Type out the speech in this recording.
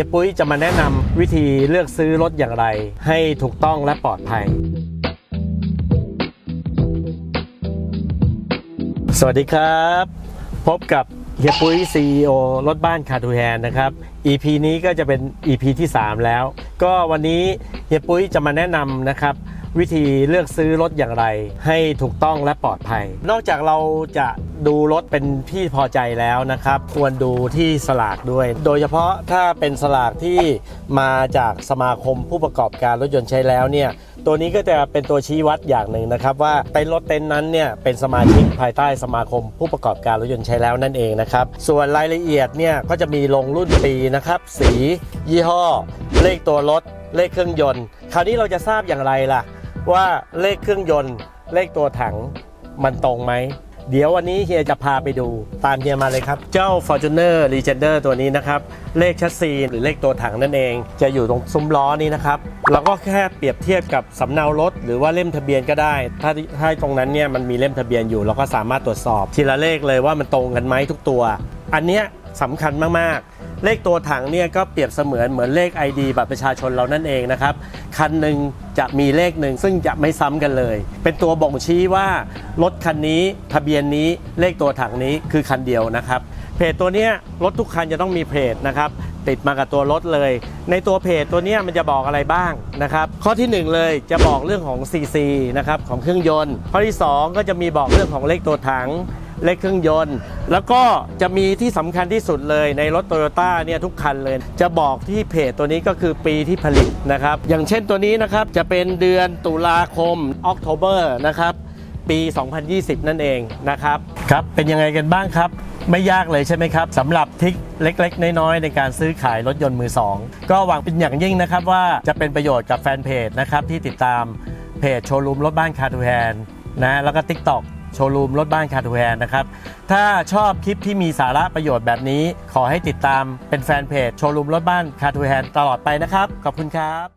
ฮียปุ้ยจะมาแนะนำวิธีเลือกซื้อรถอย่างไร ให้ถูกต้องและปลอดภัย สวัสดีครับ พบกับเฮียปุ้ย CEO รถบ้านคาทูแฮนนะครับ EP นี้ก็จะเป็น EP ที่ 3 แล้ว ก็วันนี้เฮียปุ้ยจะมาแนะนำนะครับ วิธีเลือกซื้อรถอย่างไร ให้ถูกต้องและปลอดภัย นอกจากเราจะดูรถเป็นที่พอใจแล้วนะครับ ควรดูที่สลากด้วย โดยเฉพาะถ้าเป็นสลากที่มาจากสมาคมผู้ประกอบการรถยนต์ใช้แล้วเนี่ยตัวนี้ก็จะเป็นตัวชี้วัดอย่างหนึ่งนะครับ ว่าเต็นท์รถเต็นท์นั้นเนี่ยเป็นสมาชิกภายใต้สมาคมผู้ประกอบการรถยนต์ใช้แล้วนั่นเองนะครับ ส่วนรายละเอียดเนี่ยก็จะมีลงรุ่นปีนะครับ สี ยี่ห้อ เลขตัวรถเลขเครื่องยนต์ คราวนี้เราจะทราบอย่างไรล่ะ ว่าเลขเครื่องยนต์ เลขตัวถังมันตรงไหม เดี๋ยววันนี้เฮียจะพาไปดูตามเฮียมาเลยครับ เจ้า Fortuner Legender ตัวนี้นะครับ เลขชัสซีหรือเลขตัวถังนั่นเอง จะอยู่ตรงซุ้มล้อนี้นะครับเราก็แค่เปรียบเทียบกับสำเนารถ หรือว่าเล่มทะเบียนก็ได้ ถ้าถ้าตรงนั้นเนี่ยมันมีเล่มทะเบียนอยู่ เราก็สามารถตรวจสอบ ทีละเลขเลยว่ามันตรงกันไหมทุกตัว อันเนี้ย สำคัญมากๆ เลขตัวถังเนี่ยก็เปรียบเสมือนเหมือนเลข ID บัตรประชาชนเรานั่นเองนะครับ คันหนึ่งจะมีเลขหนึ่งซึ่งจะไม่ซ้ำกันเลย เป็นตัวบ่งชี้ว่ารถคันนี้ทะเบียนนี้เลขตัวถังนี้คือคันเดียวนะครับ เพจตัวเนี้ยรถทุกคันจะต้องมีเพจนะครับติดมากับตัวรถเลย ในตัวเพจตัวเนี้ยมันจะบอกอะไรบ้างนะครับ ข้อที่หนึ่งเลยจะบอกเรื่องของ CC นะครับของเครื่องยนต์ ข้อที่สองก็จะมีบอกเรื่องของเลขตัวถัง เลขเครื่องยนต์ แล้วก็จะมีที่สำคัญที่สุดเลยในรถโตโยต้าเนี่ยทุกคันเลย จะบอกที่เพจตัวนี้ก็คือปีที่ผลิตนะครับ อย่างเช่นตัวนี้นะครับ จะเป็นเดือนตุลาคม October นะครับ ปี 2020 นั่นเองนะครับ ครับ เป็นยังไงกันบ้างครับ ไม่ยากเลยใช่ไหมครับสำหรับทิคเล็กๆ น้อยๆ ในการซื้อขายรถยนต์มือสองก็หวังเป็นอย่างยิ่งนะครับว่าจะเป็นประโยชน์กับแฟนเพจนะครับที่ติดตามเพจโชว์รูมรถบ้านคาร์ทูแฮนนะแล้วก็ TikTok โชว์รูมรถบ้านคาร์ทูแฮนนะครับ ถ้าชอบคลิปที่มีสาระประโยชน์แบบนี้ ขอให้ติดตามเป็นแฟนเพจโชว์รูมรถบ้านคาร์ทูแฮนตลอดไปนะครับ ขอบคุณครับ